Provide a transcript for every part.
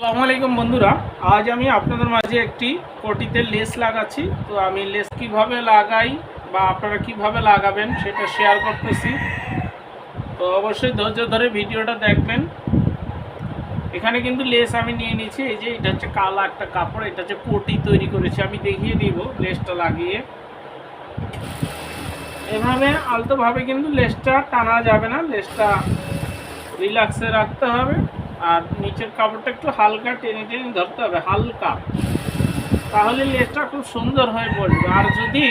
আসসালামু আলাইকুম বন্ধুরা, আজ আমি আপনাদের মাঝে একটি কোটিতে লেস লাগাচ্ছি। তো আমি লেস কীভাবে লাগাই বা আপনারা কীভাবে লাগাবেন সেটা শেয়ার করতেছি। তো অবশ্যই ধৈর্য ধরে ভিডিওটা দেখবেন। এখানে কিন্তু লেস আমি নিয়ে নিয়েছি, এই যে এটা হচ্ছে কালা একটা কাপড়, এটা হচ্ছে কোটি তৈরি করেছি, আমি দেখিয়ে দিব লেসটা লাগিয়ে। এভাবে আলতোভাবে কিন্তু লেসটা টানা যাবে না, লেসটা রিল্যাক্সে রাখতে হবে। আর নিচের কাপড়টা একটু হালকা টেনে টেনে ধরতে হবে, হালকা। তাহলে লেসটা খুব সুন্দর হয়ে পড়বে। আর যদি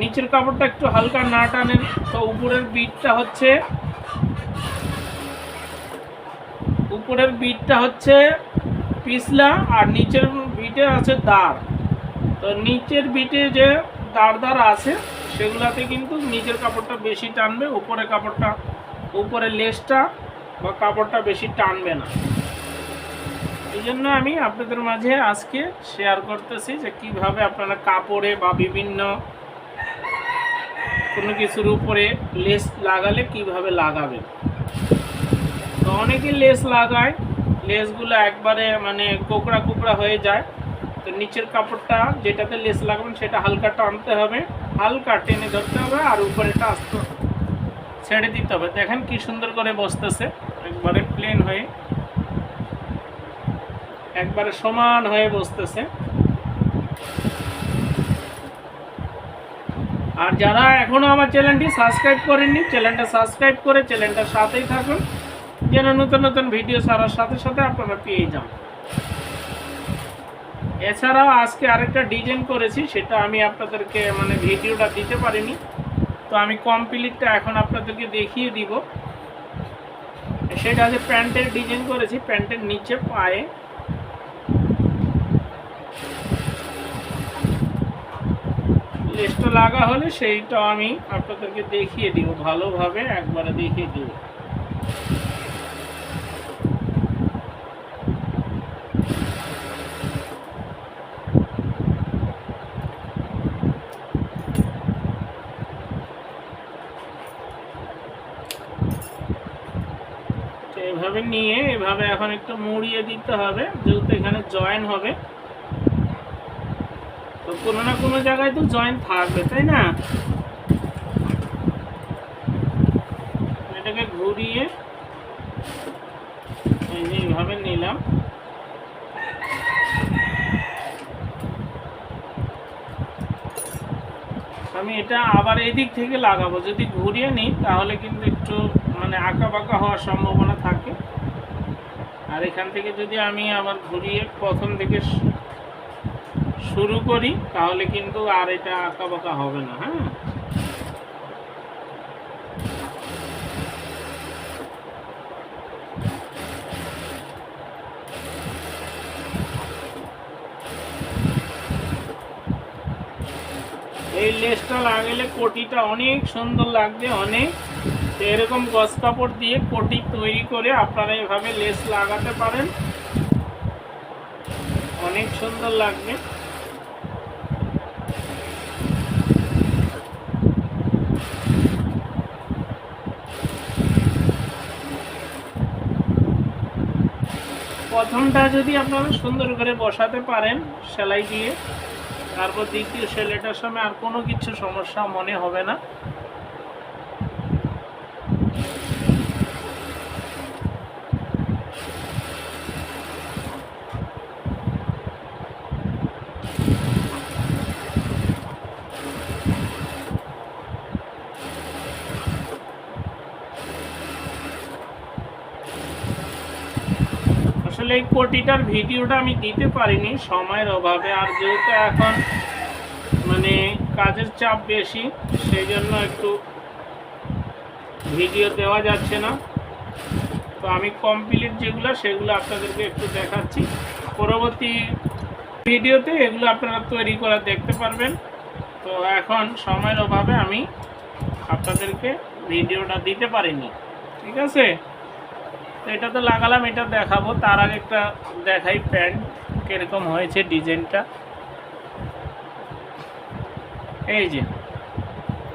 নিচের কাপড়টা একটু হালকা না টানেন, তো উপরের বিটটা হচ্ছে, উপরের বিটটা হচ্ছে পিছলা আর নিচের বিটে আছে দাঁড়। তো নিচের বিটে যে দাঁড় দাঁড় আছে, সেগুলাতে কিন্তু নিচের কাপড়টা বেশি টানবে উপরে কাপড়টা উপরে লেসটা বা কাপড়টা বেশি টানবে না। এই জন্য আমি আপনাদের মাঝে আজকে শেয়ার করতেছি যে কীভাবে আপনারা কাপড়ে বা বিভিন্ন কোনো কিছুর উপরে লেস লাগালে কীভাবে লাগাবেন। তো অনেকে লেস লাগায় লেসগুলো একবারে মানে কোকড়া কোকড়া হয়ে যায়। তো নিচের কাপড়টা যেটাতে লেস লাগাবেন সেটা হালকা টানতে হবে, হালকা টেনে ধরতে হবে আর উপরেটা আস্তে ছেড়ে দিতে হবে। দেখেন কি সুন্দর করে বসতেছে। একবারে প্লেন হয়ে, একবারে সমান হয়ে বসতেছে। আর যারা এখনও আমার চ্যানেলটি সাবস্ক্রাইব করেননি, চ্যানেলটা সাবস্ক্রাইব করে চ্যানেলটার সাথেই থাকুন, যেন নতুন নতুন ভিডিও ছাড়ার সাথে সাথে আপনারা পেয়ে যান। এছাড়াও আজকে আরেকটা ডিজাইন করেছি, সেটা আমি আপনাদেরকে মানে ভিডিওটা দিতে পারিনি। তো আমি কমপ্লিটটা এখন আপনাদেরকে দেখিয়ে দিব। সেটা হচ্ছে প্যান্টের ডিজাইন করেছি, প্যান্টের নিচে পায়ে। লেস্ট লাগা হলে সেইটা আমি আপনাদেরকে দেখিয়ে দিব, ভালোভাবে একবারে দেখিয়ে দিব তো এভাবে নিয়ে এভাবে এখন একটু মুড়িয়ে দিতে হবে, যেহেতু এখানে জয়েন হবে। তো কোনো না কোনো জায়গায় তো জয়েন থাকবে, তাই না? এটাকে ঘুরিয়ে এইভাবে নিলাম। আমি এটা আবার এই দিক থেকে লাগাবো। যদি ঘুরিয়ে নিই, তাহলে কিন্তু একটু মানে আঁকা বাঁকা হওয়ার সম্ভাবনা থাকে। আর এখান থেকে যদি আমি আবার ঘুরিয়ে প্রথম থেকে শুরু করি, তাহলে কিন্তু আর এটা আঁকা বাঁকা হবে না হ্যাঁ? এই লেসটা লাগালে কোটিটা অনেক সুন্দর লাগবে, অনেক। তো এরকম গস কাপড় দিয়ে কোটি তৈরি করে আপনারা এভাবে লেস লাগাতে পারেন। অনেক সুন্দর লাগবে। প্রথমটা যদি আপনারা সুন্দর করে বসাতে পারেন সেলাই দিয়ে তারপর দ্বিতীয় সেলেটার সময় আর কোনো কিছু সমস্যা মনে হবে না। আসলে এই কোটিটার ভিডিওটা আমি দিতে পারিনি, সময়ের অভাবে। আর যেহেতু এখন মানে কাজের চাপ বেশি, সেই জন্য একটু ভিডিও দেওয়া যাচ্ছে না। তো আমি কমপ্লিট যেগুলো, সেগুলো আপনাদেরকে একটু দেখাচ্ছি। পরবর্তী ভিডিওতে এগুলো আপনারা তৈরি করে দেখতে পারবেন। তো এখন সময়ের অভাবে আমি আপনাদেরকে ভিডিওটা দিতে পারিনি। ঠিক আছে? তো এটা তো লাগালাম, এটা দেখাবো। তার আগে একটা দেখাই প্যান্ট, কীরকম হয়েছে ডিজাইনটা। এই যে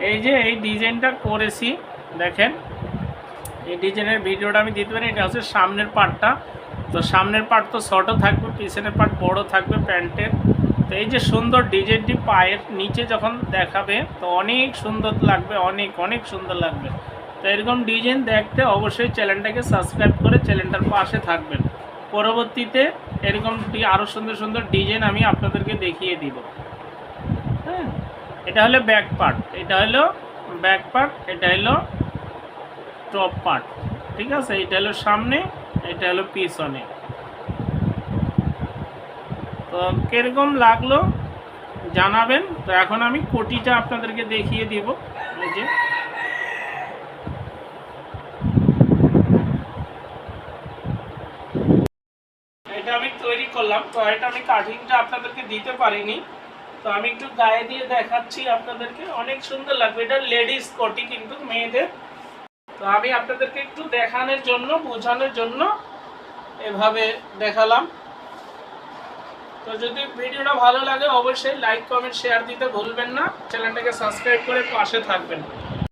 এই যে এই ডিজাইনটা করেছি, দেখেন। এই ডিজাইনের ভিডিওটা আমি দিতে পারি, এটা হচ্ছে সামনের পার্টটা তো সামনের পার্ট তো ছোটো থাকবে, পিছনের পার্ট বড় থাকবে প্যান্টের। তো এই যে সুন্দর ডিজাইনটি পায়ের নিচে যখন দেখাবে, তো অনেক সুন্দর লাগবে, অনেক অনেক সুন্দর লাগবে। তো এরকম ডিজাইন দেখতে অবশ্যই চ্যানেলটাকে সাবস্ক্রাইব করে চ্যানেলটার পাশে থাকবেন। পরবর্তীতে এরকম আরও সুন্দর সুন্দর ডিজাইন আমি আপনাদেরকে দেখিয়ে দিব। হ্যাঁ এটা হলো ব্যাক পার্ট এটা হলো ব্যাক পার্ট এটা হলো টপ পার্ট ঠিক আছে? এটা হলো সামনে, এটা হলো পিছনে। তো কীরকম লাগল জানাবেন। তো এখন আমি কোটিটা আপনাদেরকে দেখিয়ে দিব। এই যে এটা আমি তৈরি করলাম। এটা আমি কাটিংটা আপনাদেরকে দিতে পারিনি। তো আমি একটু গায়ে দিয়ে দেখাচ্ছি আপনাদেরকে। অনেক সুন্দর লাগবে। এটা লেডিস কোটি কিন্তু মেয়েদের। তো আমি আপনাদেরকে একটু দেখানোর জন্য, বোঝানোর জন্য এভাবে দেখালাম। তো যদি ভিডিওটা ভালো লাগে, অবশ্যই লাইক কমেন্ট শেয়ার দিতে ভুলবেন না। চ্যানেলটাকে সাবস্ক্রাইব করে পাশে থাকবেন।